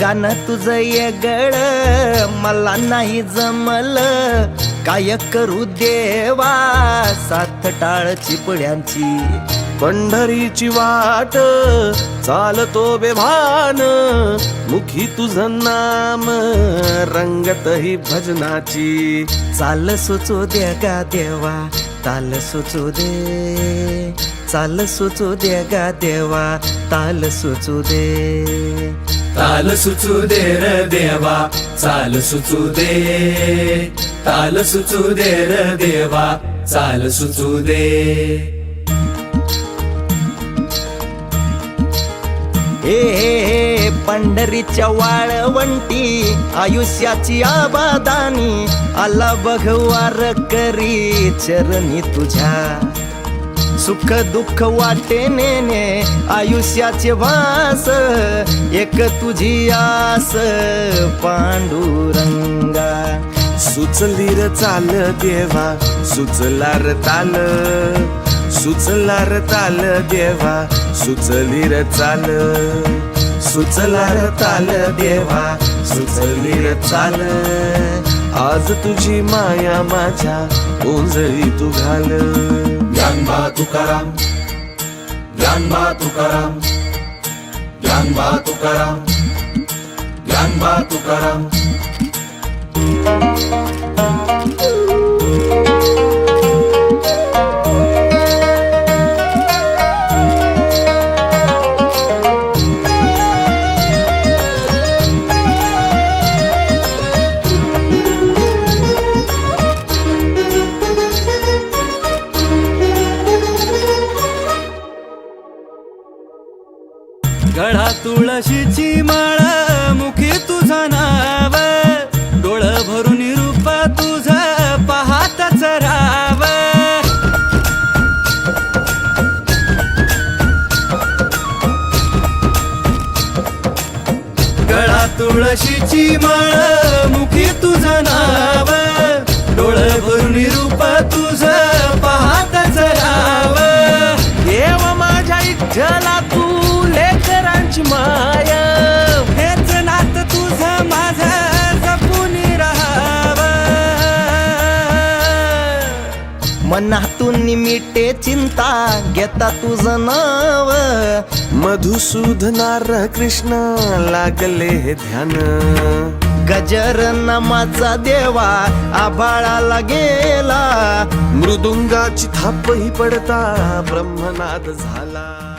गाणं तुझं येगळ मला नाही जमल. काय करू देवा साथ टाळ चिपड्यांची पंढरीची वाट चालतो बेभान. मुखी तुझं नाम रंगत ही भजनाची. चाल सुचू दे गा देवा ताल सुचू दे. चाल सुचू दे गा देवा ताल सुचू दे. ताल सुचू दे र देवा चाल सुचू दे. ताल सुचू दे र देवा चाल सुचू दे. हे हे हे पंढरीच्या वाळवंटी आयुष्याची आबादानी आला बघवार करी चरणी तुझ्या. सुख दुःख वाटे नेने आयुष्याचे वास एक तुझी आस पांडुरंगा. सुचली र चाल देवा सुचला र ताल सुचला र ताल देवा सुचली र चाल सुचला र ताल देवा सुचली र चाल. आज तुझी माया माझ्या ओंजळी तू घाल. ज्ञानबा तुकाराम ज्ञानबा तुकाराम ज्ञानबा तुकाराम ज्ञानबा तुकाराम गळा तुळशीची माळ मुखी तुझं नाव. डोळ भरून रूप तुझ पाहतच राव. गळा तुळशीची माळ मुखी तुझं नाव. डोळ भरून रूप तुझ पाहतच राव. देव माझ्या इच्छला मनातून मिटे चिंता घेता तुझं नाव. मधुसूदनार कृष्ण लागले हे ध्यान. गजर नमाचा देवा आभाळाला गेला. मृदुंगाची थापही पडता ब्रह्मनाद झाला.